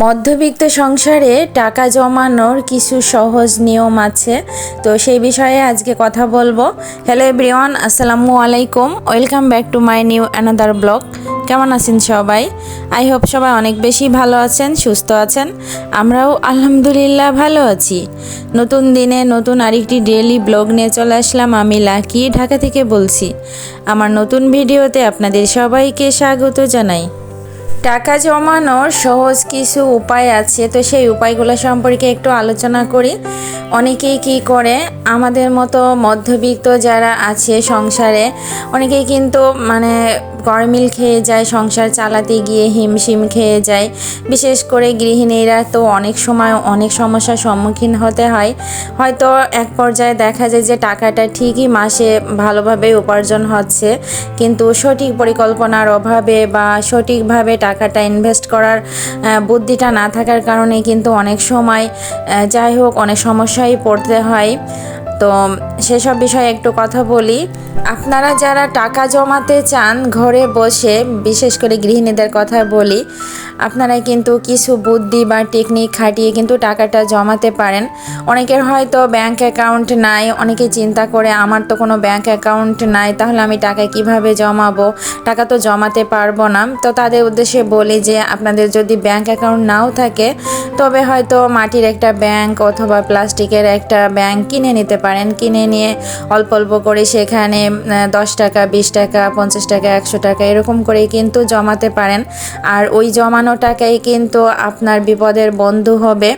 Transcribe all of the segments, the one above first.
মধ্যবিত্ত সংসারে টাকা জমানোর কিছু সহজ নিয়ম আছে। তো সেই বিষয়ে আজকে কথা বলব। হ্যালো এভরিওয়ান আসসালামু আলাইকুম। Welcome back to my new another blog কেমন আছেন সবাই? আই হোপ সবাই অনেক বেশি ভালো আছেন, সুস্থ আছেন। আমরাও আলহামদুলিল্লাহ ভালো আছি। নতুন দিনে নতুন আরেকটি ডেইলি ব্লগ নিয়ে চলে আসলাম আমি লাকি, ঢাকা থেকে বলছি। আমার নতুন ভিডিওতে আপনাদের সবাইকে স্বাগত জানাই। টাকা জমানোর সহজ কিছু উপায় আছে। তো সেই উপায়গুলো সম্পর্কে একটু আলোচনা করি। অনেকেই কি করে? আমাদের মতো মধ্যবিত্ত যারা আছে সংসারে, অনেকেই কিন্তু মানে গরমিল খেয়ে যায়, সংসার চালাতে গিয়ে হিমশিম খেয়ে যায়। বিশেষ করে গৃহিণীরা তো অনেক সময় অনেক সমস্যার সম্মুখীন হতে হয়। হয়তো এক পর্যায়ে দেখা যায় যে টাকাটা ঠিকই মাসে ভালোভাবে উপার্জন হচ্ছে, কিন্তু সঠিক পরিকল্পনার অভাবে বা সঠিকভাবে টাকাটা ইনভেস্ট করার বুদ্ধিটা না থাকার কারণে কিন্তু অনেক সময় যাই হোক অনেক সমস্যায় পড়তে হয়। তো সেসব বিষয়ে একটু কথা বলি। আপনারা যারা টাকা জমাতে চান, ঘরে বসে, বিশেষ করে গৃহিণীদের কথা বলি, আপনারা কিন্তু কিছু বুদ্ধি বা টেকনিক খাটিয়ে কিন্তু টাকাটা জমাতে পারেন। অনেকের হয়তো ব্যাংক অ্যাকাউন্ট নাই, অনেকে চিন্তা করে, আমার তো কোনো ব্যাংক অ্যাকাউন্ট নাই, তাহলে আমি টাকা কীভাবে জমাবো? টাকা তো জমাতে পারব না। তো তাদের উদ্দেশ্যে বলি যে, আপনাদের যদি ব্যাংক অ্যাকাউন্ট নাও থাকে, তবে হয়তো মাটির একটা ব্যাংক অথবা প্লাস্টিকের একটা ব্যাংক কিনে নিতে পারেন। কিনে নিয়ে অল্প অল্প করে সেখানে দশ টাকা, বিশ টাকা, পঞ্চাশ টাকা, একশো টাকা এরকম করে কিন্তু জমাতে পারেন। আর ওই জমানো টাকাই কিন্তু আপনার বিপদের বন্ধু হবে।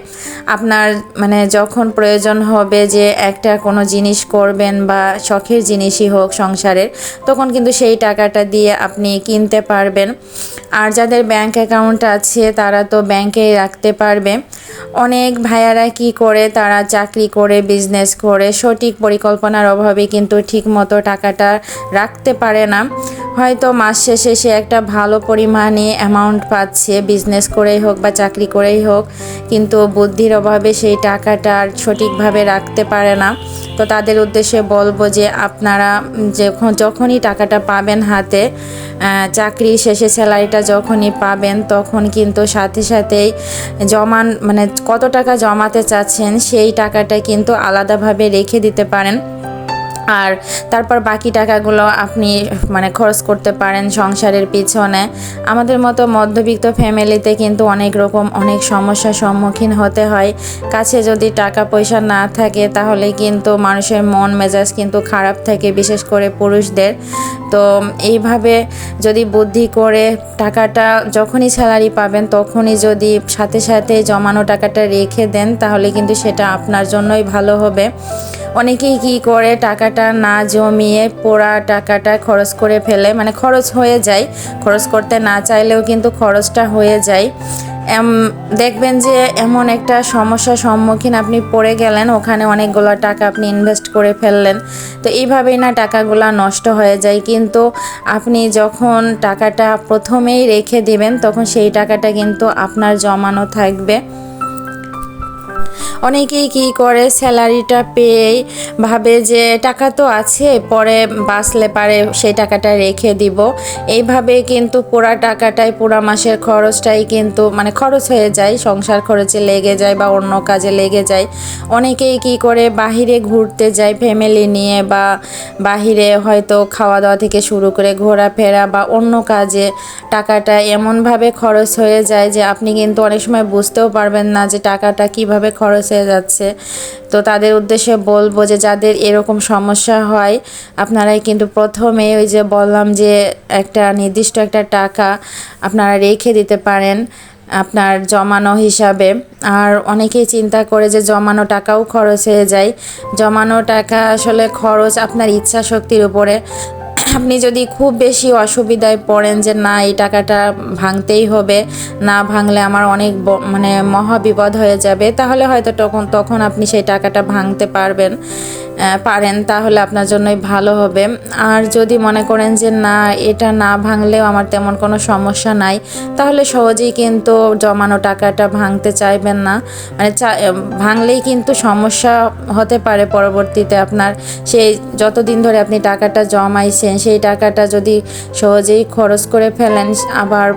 আপনার মানে যখন প্রয়োজন হবে যে একটা কোনো জিনিস করবেন বা শখের জিনিসই হোক সংসারের, তখন কিন্তু সেই টাকাটা দিয়ে আপনি কিনতে পারবেন। আর যাদের ব্যাংক অ্যাকাউন্ট আছে তারা তো ব্যাংকেই রাখতে পারবে। অনেক ভাইয়ারা কি করে, তারা চাকরি করে বিজনেস করে, সঠিক পরিকল্পনার অভাবে কিন্তু ঠিক মতো টাকাটা রাখতে পারে না। হয়তো মাস শেষে সে একটা ভালো পরিমাণে অ্যামাউন্ট পাচ্ছে বিজনেস করেই হোক বা চাকরি করেই হোক। কিন্তু বুদ্ধির অভাবে সেই টাকাটা আর সঠিকভাবে রাখতে পারে না। তো তাদের উদ্দেশ্যে বলব যে আপনারা যখন, যখনই টাকাটা পাবেন হাতে চাকরি শেষে স্যালারিটা যখনই পাবেন, তখন কিন্তু সাথে সাথেই জমান মানে কত টাকা জমাতে চাচ্ছেন সেই টাকাটা কিন্তু আলাদাভাবে রেখে দিতে পারেন। আর তারপর বাকি টাকাগুলো আপনি মানে খরচ করতে পারেন সংসারের পিছনে। আমাদের মতো মধ্যবিত্ত ফ্যামিলিতে কিন্তু অনেক রকম, অনেক সমস্যার সম্মুখীন হতে হয়। কাছে যদি টাকা পয়সা না থাকে, তাহলে কিন্তু মানুষের মন মেজাজ কিন্তু খারাপ থাকে, বিশেষ করে পুরুষদের। তো এইভাবে যদি বুদ্ধি করে টাকাটা যখনই স্যালারি পাবেন, তখনই যদি সাথে সাথে জমানো টাকাটা রেখে দেন, তাহলে কিন্তু সেটা আপনার জন্যই ভালো হবে। অনেকেই কি করে টাকাটা না জমিয়ে পোড়া টাকাটা খরচ করে ফেলে? মানে খরচ হয়ে যায়। খরচ করতে না চাইলেও কিন্তু খরচটা হয়ে যায়। দেখবেন যে এমন একটা সমস্যার সম্মুখীন আপনি পড়ে গেলেন, ওখানে অনেকগুলো টাকা আপনি ইনভেস্ট করে ফেললেন। তো এইভাবেই না টাকাগুলো নষ্ট হয়ে যায়। কিন্তু আপনি যখন টাকাটা প্রথমেই রেখে দিবেন, তখন সেই টাকাটা কিন্তু আপনার জমানো থাকবে। অনেকেই কি করে স্যালারিটা পেয়েই ভাবে যে টাকা তো আছে, পরে বাঁচলে পারে সেই টাকাটা রেখে দিব। এইভাবে কিন্তু পুরা টাকাটাই, পুরা মাসের খরচটাই কিন্তু মানে খরচ হয়ে যায়, সংসার খরচে লেগে যায় বা অন্য কাজে লেগে যায়। অনেকেই কি করে বাহিরে ঘুরতে যায় ফ্যামিলি নিয়ে বা বাহিরে হয়তো খাওয়া দাওয়া থেকে শুরু করে ঘোরাফেরা বা অন্য কাজে টাকাটা এমনভাবে খরচ হয়ে যায় যে আপনি কিন্তু অনেক সময় বুঝতেও পারবেন না যে টাকাটা কীভাবে খরচ হয়ে যাচ্ছে। তো তাদের উদ্দেশ্যে বলব যে যাদের এরকম সমস্যা হয়, আপনারাই কিন্তু প্রথমে ওই যে বললাম যে একটা নির্দিষ্ট একটা টাকা আপনারা রেখে দিতে পারেন আপনার জমানো হিসাবে। আর অনেকেই চিন্তা করে যে জমানো টাকাও খরচ হয়ে যায়। জমানো টাকা আসলে খরচ আপনার ইচ্ছা শক্তির উপরে। আপনি যদি খুব বেশি অসুবিধায় পড়েন যে না, এই টাকাটা ভাঙতেই হবে, না ভাঙলে আমার অনেক মানে মহা বিপদ হয়ে যাবে, তাহলে হয়তো তখন তখন আপনি সেই টাকাটা ভাঙতে পারবেন পারেন, তাহলে আপনার জন্যই ভালো হবে। আর যদি মনে করেন যে না, এটা না ভাঙলেও আমার তেমন কোনো সমস্যা নাই, তাহলে সহজেই কিন্তু জমানো টাকাটা ভাঙতে চাইবেন না। মানে ভাঙলেই কিন্তু সমস্যা হতে পারে পরবর্তীতে আপনার, সেই যতদিন ধরে আপনি টাকাটা জমাইছেন সেই টাকাটা যদি সহজেই খরচ করে ফেলেন, আবার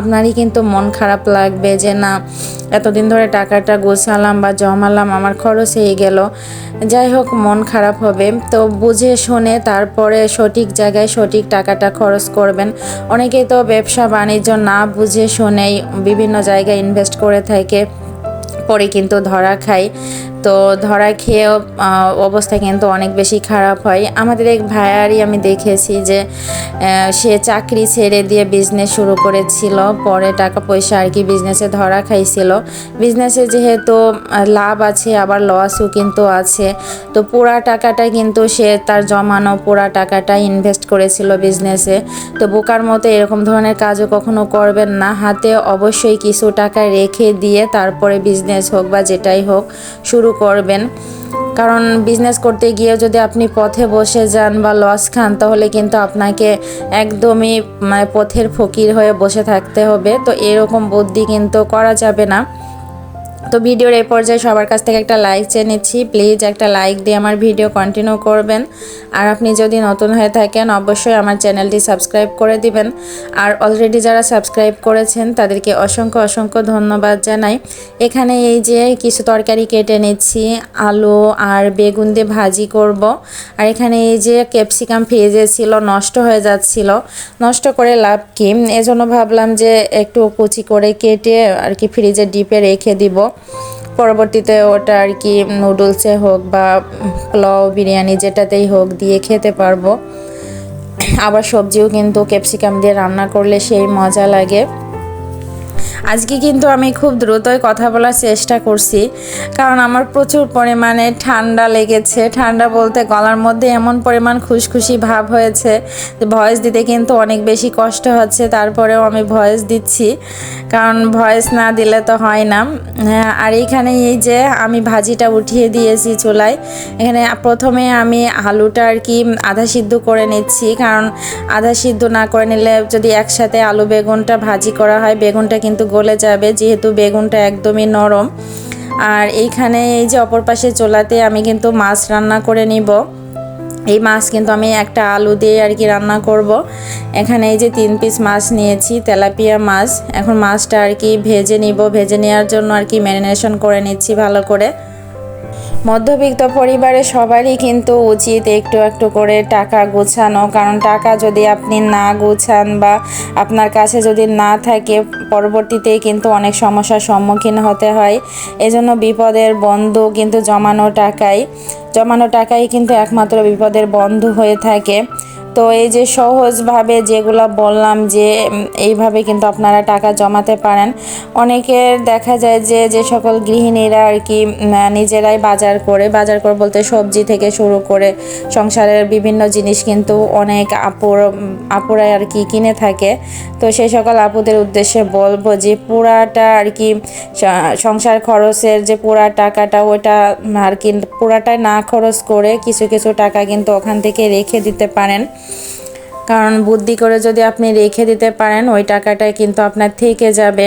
আপনারই কিন্তু মন খারাপ লাগবে যে না, এতদিন ধরে টাকাটা গোছালাম বা জমালাম, আমার খরচ হয়ে গেল। যাই হোক, মন খারাপ হবে। তো বুঝে শুনে তারপরে সঠিক জায়গায় সঠিক টাকাটা খরচ করবেন। অনেকেই তো ব্যবসা বাণিজ্য না বুঝে শুনেই বিভিন্ন জায়গায় ইনভেস্ট করে থাকে, পরে কিন্তু ধরা খায়। তো ধরা আহ, অবস্থা কিন্তু অনেক বেশি খারাপ হয়। আমাদের এক ভাইয়ারই আমি দেখেছি যে সে চাকরি ছেড়ে দিয়ে বিজনেস শুরু করেছিল। পরে টাকা পয়সা আর কি বিজনেসে ধরা খাইছিল। বিজনেসে যেহেতু লাভ আছে আবার লসও কিন্তু আছে। তো পুরা টাকাটা কিন্তু সে তার জমানো পুরা টাকাটা ইনভেস্ট করেছিল বিজনেসে তো বোকার মতো এরকম ধরনের কাজও কখনো করবেন না। হাতে অবশ্যই কিছু টাকা রেখে দিয়ে তারপরে বিজনেস হোক বা যেটাই হোক শুরু করবেন। কারণ বিজনেস করতে গিয়ে যদি আপনি পথে বসে যান বা লস খান, তাহলে কিন্তু আপনাকে একদমই মানে পথের ফকির হয়ে বসে থাকতে হবে। তো এরকম বুদ্ধি কিন্তু করা যাবে না। তো ভিডিওর এই পর্যায়ে সবার কাছ থেকে একটা লাইক চেয়ে নিচ্ছি। প্লিজ একটা লাইক দিয়ে আমার ভিডিও কন্টিনিউ করবেন। আর আপনি যদি নতুন হয়ে থাকেন, অবশ্যই আমার চ্যানেলটি সাবস্ক্রাইব করে দিবেন। আর অলরেডি যারা সাবস্ক্রাইব করেছেন, তাদেরকে অসংখ্য অসংখ্য ধন্যবাদ জানাই। এখানে এই যে কিছু তরকারি কেটে নিচ্ছি। আলু আর বেগুন দিয়ে ভাজি করব। আর এখানে এই যে ক্যাপসিকাম ফ্রিজে ছিল, নষ্ট হয়ে যাচ্ছিল। নষ্ট করে লাভ কি? এজন্য ভাবলাম যে একটু কুচি করে কেটে আর কি ফ্রিজে ডিপে রেখে দিব। পরবর্তীতে ওটা আর কি নুডলসে হোক বা পোলাও, বিরিয়ানি যেটাতেই হোক দিয়ে খেতে পারব। আবার সবজিও কিন্তু ক্যাপসিকাম দিয়ে রান্না করলে সেই মজা লাগে। আজকে কিন্তু আমি খুব দ্রুতই কথা বলার চেষ্টা করছি কারণ আমার প্রচুর পরিমাণে ঠান্ডা লেগেছে। ঠান্ডা বলতে গলার মধ্যে এমন পরিমাণ খুশখুশি ভাব হয়েছে যে ভয়েস দিতে কিন্তু অনেক বেশি কষ্ট হচ্ছে তারপরেও আমি ভয়েস দিচ্ছি কারণ ভয়েস না দিলে তো হয় না। হ্যাঁ, আর এইখানে এই যে আমি ভাজিটা উঠিয়ে দিয়েছি চুলায় এখানে প্রথমে আমি আলুটা আর কি আধা সিদ্ধ করে নিচ্ছি কারণ আধা সিদ্ধ না করে নিলে যদি একসাথে আলু বেগুনটা ভাজি করা হয় বেগুনটা কিন্তু গলে যাবে, যেহেতু বেগুনটা একদমই নরম। আর এইখানে এই যে অপর পাশে চোলাতে আমি কিন্তু মাছ রান্না করে নিব। এই মাছ কিন্তু আমি একটা আলু দিয়ে আর কি রান্না করব। এখানে এই যে তিন পিস মাছ নিয়েছি, তেলাপিয়া মাছ। এখন মাছটা আর কি ভেজে নিব। ভেজে নেওয়ার জন্য আর কি ম্যারিনেশন করে নিচ্ছি ভালো করে। মধ্যবিত্ত পরিবারের সবারই কিন্তু উচিত একটু একটু করে টাকা গোছানো। কারণ টাকা যদি আপনি না গোছান বা আপনার কাছে যদি না থাকে, পরবর্তীতে কিন্তু অনেক সমস্যার সম্মুখীন হতে হয়। এজন্য বিপদের বন্ধু কিন্তু জমানো টাকাই জমানো টাকাই কিন্তু একমাত্র বিপদের বন্ধু হয়ে থাকে। তো এই যে সহজভাবে যেগুলো বললাম যে এইভাবে কিন্তু আপনারা টাকা জমাতে পারেন। অনেকের দেখা যায় যে যে সকল গৃহিণীরা আর কি নিজেরাই বাজার করে বাজার করে বলতে সবজি থেকে শুরু করে সংসারের বিভিন্ন জিনিস কিন্তু অনেক আপুর আপুরাই আর কি কিনে থাকে। তো সেই সকল আপুদের উদ্দেশ্যে বলব যে, পুরাটা আর কি সংসার খরচের যে পুরা টাকাটা ওইটা আর কি পুরাটাই না খরচ করে কিছু কিছু টাকা কিন্তু ওখান থেকে রেখে দিতে পারেন। কারণ বুদ্ধি করে যদি আপনি রেখে দিতে পারেন, ওই টাকাটা কিন্তু আপনার থেকে যাবে।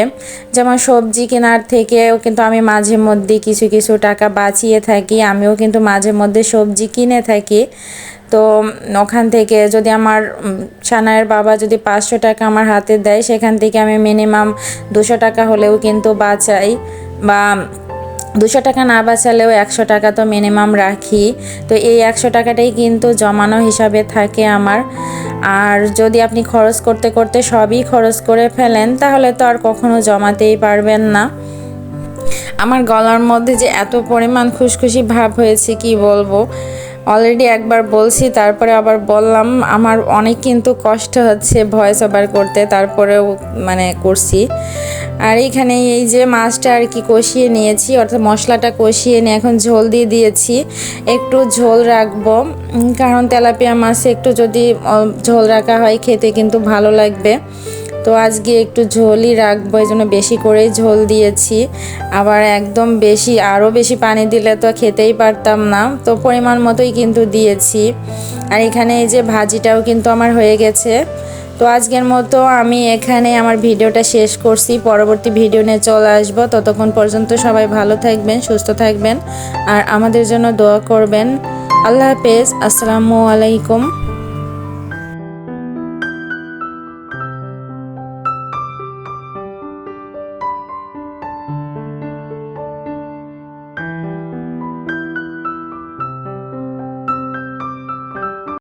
যেমন সবজি কেনার থেকেও কিন্তু আমি মাঝে মধ্যে কিছু কিছু টাকা বাঁচিয়ে থাকি। আমিও কিন্তু মাঝে মধ্যে সবজি কিনে থাকি। তো ওখান থেকে যদি আমার সানায়ের বাবা যদি পাঁচশো টাকা আমার হাতে দেয়, সেখান থেকে আমি মিনিমাম দুশো টাকা হলেও কিন্তু বাঁচাই। বা দুশো টাকা না বাঁচালেও একশো টাকা তো মিনিমাম রাখি। তো এই একশো টাকাটাই কিন্তু জমানো হিসাবে থাকে আমার। আর যদি আপনি খরচ করতে করতে সবই খরচ করে ফেলেন, তাহলে তো আর কখনো জমাতেই পারবেন না। আমার গলার মধ্যে যে এত পরিমাণ খুশখুশি ভাব হয়েছে, কি বলব? অলরেডি একবার বলছি, তারপরে আবার বললাম, আমার অনেক কিন্তু কষ্ট হচ্ছে ভয়েস ওভার করতে, তারপরেও মানে করছি। আর এইখানে এই যে মাছটা আর কি কষিয়ে নিয়েছি, অর্থাৎ মশলাটা কষিয়ে নিয়ে এখন ঝোল দিয়ে দিয়েছি। একটু ঝোল রাখব কারণ তেলাপিয়া মাছে একটু যদি ঝোল রাখা হয় খেতে কিন্তু ভালো লাগবে। তো আজকে একটু ঝোলই রাখব, এই জন্য বেশি করেই ঝোল দিয়েছি। আবার একদম বেশি, আরও বেশি পানি দিলে তো খেতেই পারতাম না, তো পরিমাণ মতোই কিন্তু দিয়েছি। আর এখানে এই যে ভাজিটাও কিন্তু আমার হয়ে গেছে। তো আজকের মতো আমি এখানে আমার ভিডিওটা শেষ করছি। পরবর্তী ভিডিও নিয়ে চলে আসব। ততক্ষণ পর্যন্ত সবাই ভালো থাকবেন, সুস্থ থাকবেন, আর আমাদের জন্য দোয়া করবেন। আল্লাহ হাফেজ। আসসালামু আলাইকুম।